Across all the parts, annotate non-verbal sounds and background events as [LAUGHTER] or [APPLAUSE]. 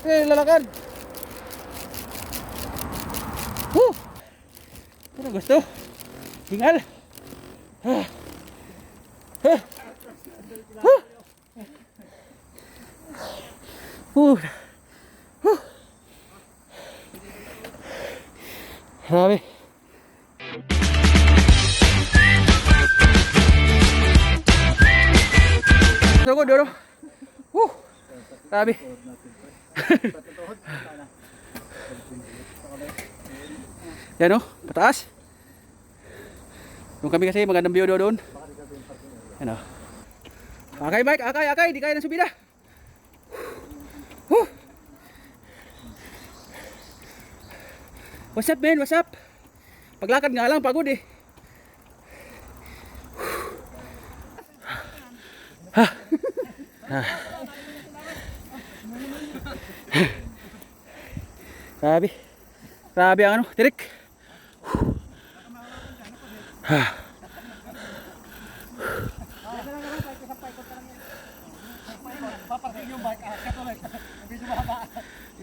Okay, lalakad. Woo! Ano gusto? Hingal. Ah. Ah. Woo! Woo! Woo! Grabe. Sugod, duro. Woo! Grabe. Yan o, pataas. Doon kami kasi magandang view doon. Ano? Akay bike, akay, akay, di kaya ng subida. Woo! What's up, man? What's up? Paglakad nga lang, pagod eh. Ha. Ha. Grabe. Grabe ang ano, tirik. Ha.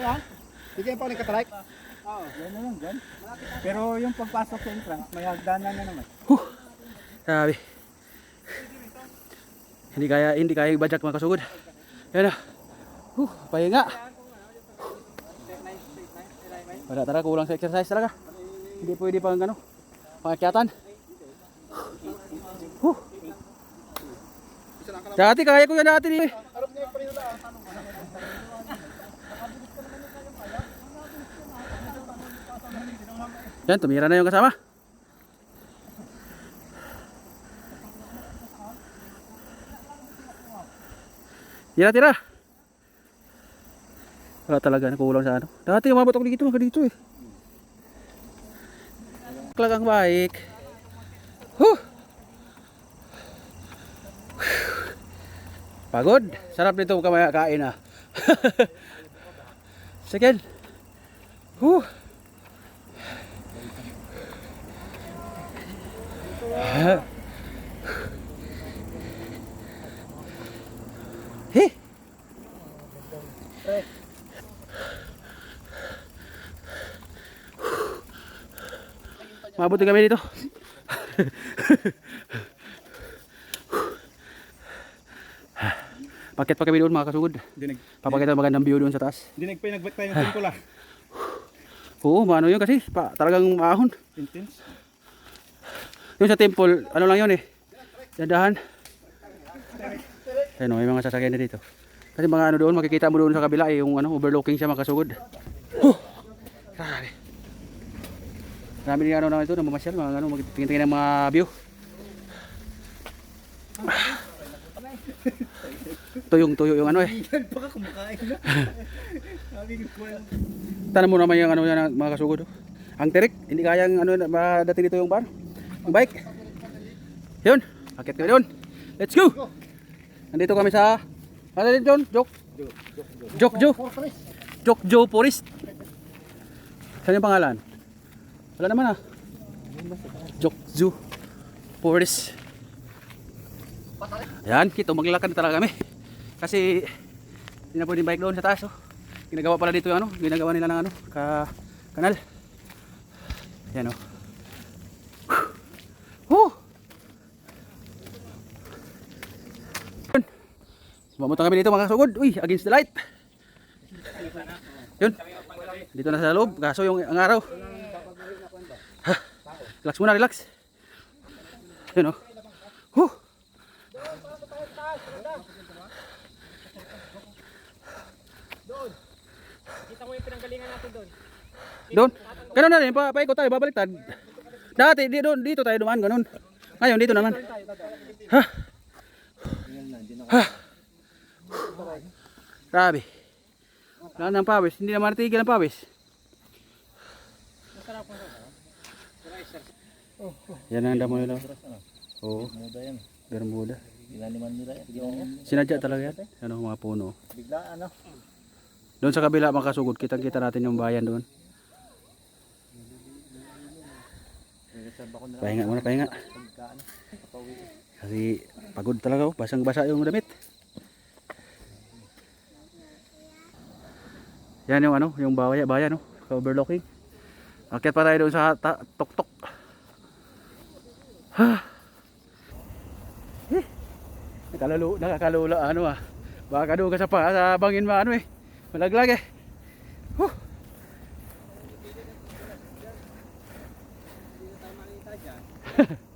Lang. Sige pa ulit katalike. Oo, yan na lang dyan. Pero yung pagpasok sa entrance, may hagdanan na naman. Huh. Grabe. Hindi kaya, hindi kaya ibadyak mga kasugod. Yan na. Huh, pahinga. Wala talaga, kulang sa exercise talaga. Hindi pwede pang ano, pangakyatan. Huh. Dati kaya ko yan dati eh. Yan, tumira na yung kasama. Tira, tira. Wala talaga, nakulang sa ano. Dati umabot ako dito, hanggang dito eh. Klagang bike. Huh! Pagod. Sarap nito kamaya kain ah. [LAUGHS] Second. Huh. Hey. Mabuti kami dito. Pakit pa kami doon mga kasugod. Dinig. Papakita magandang view doon sa taas. Dinig pa yung nag-back tayo ng lang. Oo, maano yun kasi pa, talagang maahon. Intense. Yung sa temple, ano lang yun eh. Dandahan. Ayun o, may mga sasakyan na dito. Kasi mga ano doon, makikita mo doon sa kabila eh, yung ano, overlooking siya makasugod. Huh! Grabe. Marami din ano na ito, namamasyal, mga ano, magtingin-tingin ng mga view. [LAUGHS] tuyong tuyo yung ano eh. Yan baka kumakain na. [LAUGHS] Sabi ko Tanong mo naman yung ano yan mga kasugod. oh. Ang tirik, hindi kayang ano madating dito yung bar. Yung bike. Yun, akit kami doon. Let's go. Nandito kami sa ano din John? Jok. Jok Jo. Jok Jo Forest. Saan yung pangalan? Wala naman ah. Jok Jo Forest. Ayan, kito maglakad talaga kami. Kasi hindi na pwedeng bike doon sa taas oh. Ginagawa pala dito yung ano, ginagawa nila ng ano, ka kanal. Yan oh. Yun. Mamunta kami dito mga kasugod. Uy, against the light. Yun. Dito na sa loob. Kaso yung ang araw. Relax muna, relax. Yun oh. Woo! Kita mo yung pinanggalingan natin doon. Doon. Ganun na rin, pa paikot tayo, babaliktad. Dati di doon dito tayo dumaan ganun. Ngayon dito naman. Ha. Ha. Grabe. Wala nang pawis, hindi naman natigil ang pawis. Yan ang damo nila. Oo. Muda yan. Bermuda. Ginaniman nila yan. Sinadya talaga yan. Ano mga puno. bigla ano. Doon sa kabila makasugod, kitang kita natin yung bayan doon. Pahinga muna, pahinga. Kasi pagod talaga ako, basang basa yung damit. Yan yung ano, yung bawaya, bayan no, sa overlooking. Akyat pa tayo doon sa tuktok. Ha. Eh, Nakalulu, nakakalula ano ah. Baka doon ka sa pa sa bangin ma ano eh. Malaglag eh. Huh. [LAUGHS]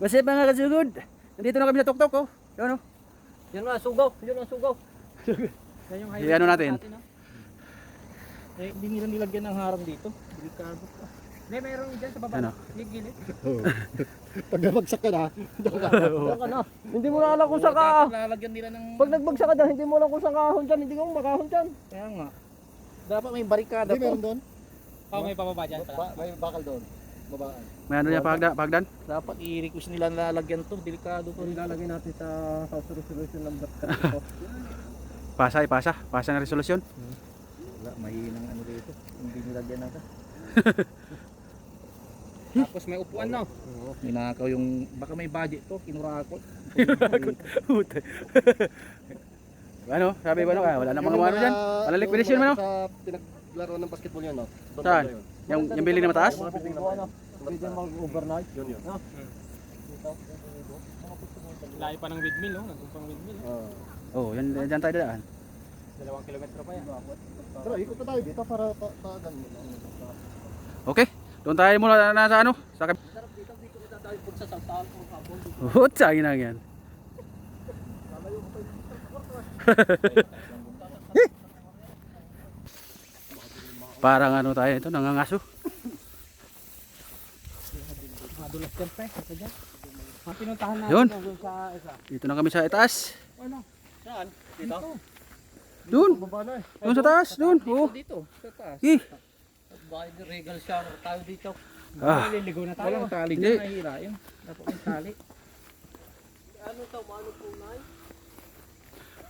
Basta mga kasugod. Nandito na kami sa tuktok oh. Yan oh. Yun na, sugaw. Yun ang sugaw. [LAUGHS] Yan yung highway Ano natin? no? Eh, hindi nila nilagyan ng harang dito. Delikado pa. Hindi, meron dyan sa baba. Ano? Gigilid. [LAUGHS] Pag nabagsak ka na, [LAUGHS] Diyan ka na. Hindi mo na alam kung saan ka. lalagyan nila ng... Pag nagbagsak ka dyan, hindi mo alam kung saan ka ahon dyan. Hindi ka makahon dyan. Kaya nga. Dapat may barikada Hindi, meron doon. Oo, may pababa dyan. Ba- may bakal doon. Babaan. May ano niya pagda, pagdan? Dapat i-request nila na lalagyan to. Delikado to. Ilalagay natin sa house resolution number Pasa, pasa. Pasa na resolusyon. Wala, mahinang ano dito. Hindi nilagyan natin. [LAUGHS] Tapos may upuan no. Oo. Ninakaw yung... Baka may budget to. Kinurakot. [LAUGHS] Puta. [LAUGHS] ano? Sabi ba no? Ah, wala namang ano dyan. Wala liquidation man no? Sa pinaglaro ng basketball yan, no? Doon Saan? yun. Yung, yung building na mataas? Yung mga building na mataas. Pwede mag-overnight. Yun yun. Layo pa ng windmill, no? Nagpang windmill. Oo. Oh, yan, yan tayo daan. Dalawang kilometro pa yan. Pero ikot na tayo dito para pa- paagan mo. Okay. Doon tayo muna na, na sa ano? Sa kab... Hutsa, ginang yan. [LAUGHS] Parang ano tayo ito, nangangaso. Madulas dyan pa. Ito dyan. Pinuntahan natin Yun. sa isa. Dito na kami sa itaas. Ano? Saan? Dito? Doon. Eh. Doon sa taas, doon. Oh. Dito. Sa taas. Eh. Bakit regal shower tayo dito? Ah. Liligo na tayo. Walang tali dyan. Nahihirain. Dapat may tali.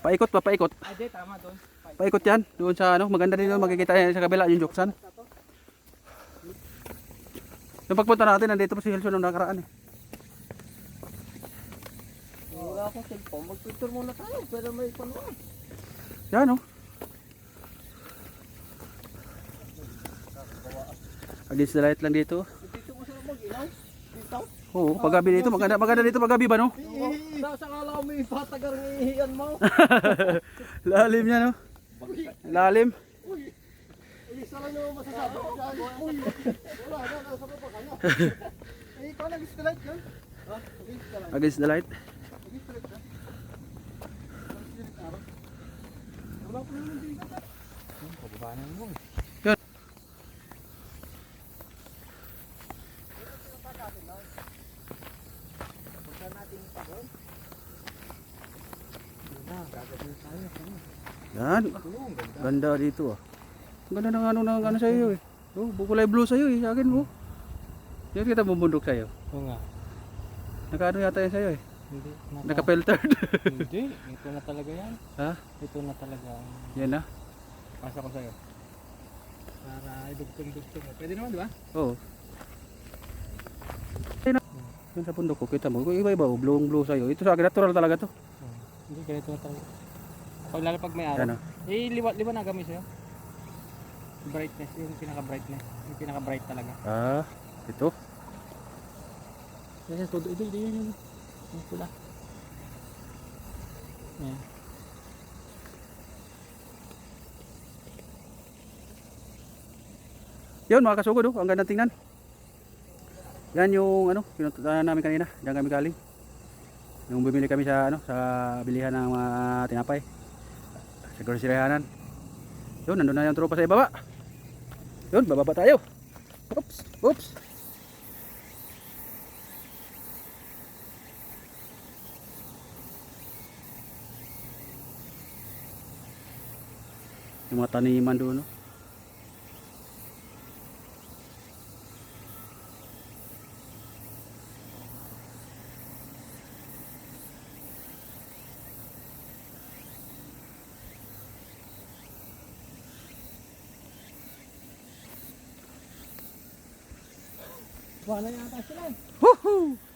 Paikot pa, paikot. Di, tama doon. Paikot yan. Doon sa ano, maganda din doon. Makikita yan sa kabila, yung Joksan. Yung pagpunta natin, nandito pa si Hilson nung nakaraan eh. Wala akong cellphone. Mag-picture muna tayo. Pero may panuan. Yan oh. Against the light lang dito. Dito mo sila mag-ilaw. Dito. Oo, paggabi dito. Maganda, maganda dito paggabi ba no? Sa kala ko may patagar ng ihiyan mo. Lalim yan no? Lalim. [LAUGHS] Isa lang naman masasabi. Uy, wala na, nasa pa pa kanya. Eh, ikaw nag-strike yan. Ha? Against the light. Nag-strike ka. Mo. Yan. Ganda dito ah. Ganda ng ano ng ano sa iyo eh. Oh, bukulay blue sa iyo eh. Sa akin mo. Yan kita bumundok sa iyo. Oo nga. Nakaano yata yan sa iyo eh. Hindi. Naka, Naka-filtered. hindi. Ito na talaga yan. ha? Ito na talaga. Yan na. Pasa ko sa'yo. Para idugtong-dugtong. Pwede naman, di ba? Oo. Doon sa bundok ko, kita mo. Iba-iba, oh, blue-blue sa'yo. Ito sa akin, natural talaga to. Hindi, ganito na talaga. Pag lalo pag may araw. Ah. Eh, liwa, liwa na gamit sa'yo. Brightness, yung pinaka-brightness. Yung pinaka-bright talaga. Ah, ito. Yan, todo. Ito, ito, yan, yan. Yung pula. Yan. Yun mga kasugod oh, ang ganda tingnan. Yan yung ano, pinunta namin kanina, diyan kami galing. Yung bumili kami sa ano, sa bilihan ng mga tinapay. Sa groceryhanan. Yun, nandun na yung tropa sa ibaba. Yun, bababa tayo. Oops, oops. Yung mga taniman doon, no? Wala yata sila. Woohoo!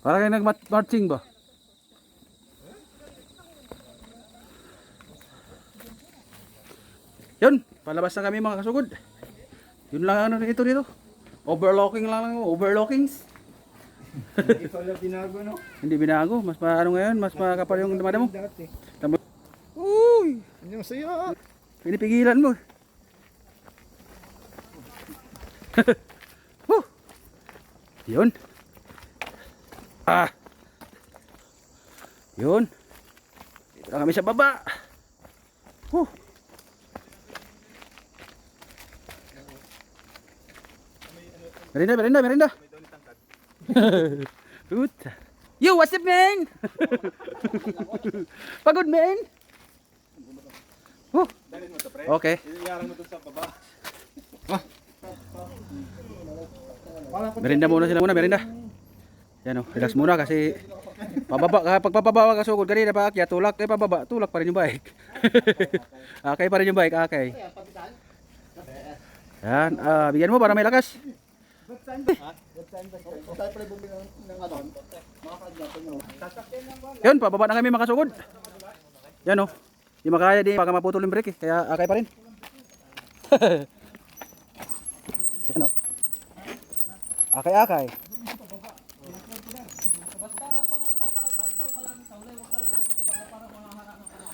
Parang kayo nag-marching ba? Yun, palabas na kami mga kasugod. Yun lang ano ito dito. Overlocking lang lang, overlockings. Hindi pala binago no. Hindi binago, mas maano ngayon, mas makapal yung damada mo. Uy, Yung saya. pinipigilan mo. [LAUGHS] Yun. Ah. Yun. Dito na kami sa baba. Woo. Merinda, merinda, merinda. [LAUGHS] Good. Yo, what's up, man? [LAUGHS] Pagod, man? Woo. Okay. Merinda muna sila muna, merinda. Yan o, relax muna kasi pababa ka, pag pababa ka sugod kanina pa akyat, tulak eh pababa, tulak pa rin yung bike. [LAUGHS] akay pa rin yung bike, akay. Yan, ah, bigyan mo para may lakas. Yun, pababa na kami makasugod. Yan o, di makaya di, baka maputol yung brake eh, kaya akay pa rin. [LAUGHS] Yan o. Akay,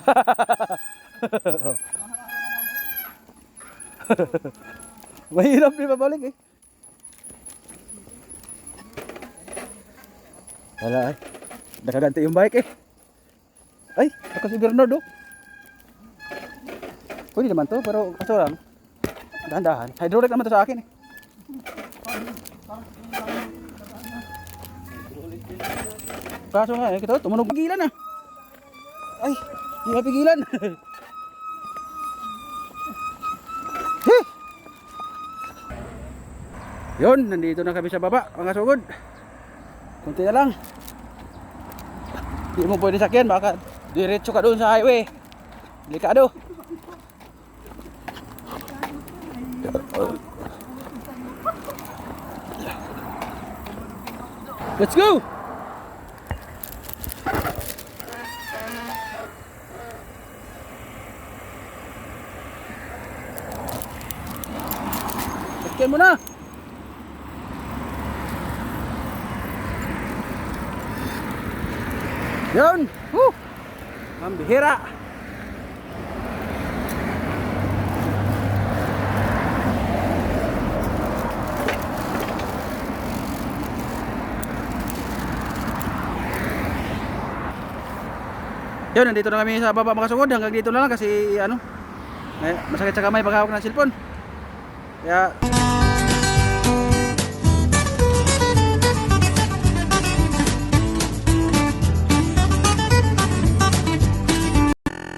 [LAUGHS] Mahirap di babalik eh. Wala ay. Nakaganti yung bike eh. Ay, ako si Bernardo. Pwede naman to, pero kaso lang. Dahan-dahan. Hydraulic naman to sa akin eh. Kaso nga eh, kita tumunog pigilan ah. Ay, hindi mapigilan. Yun, nandito na kami sa baba, mga sugod. Kunti na lang. Hindi mo pwede sakyan, baka diretso ka doon sa highway. Delikado. Let's go! Mo na! Yun! Woo! Ang! Yun, nandito na kami sa baba mga sugod. Hanggang dito na lang kasi ano, masakit sa kamay pag hawak ng cellphone.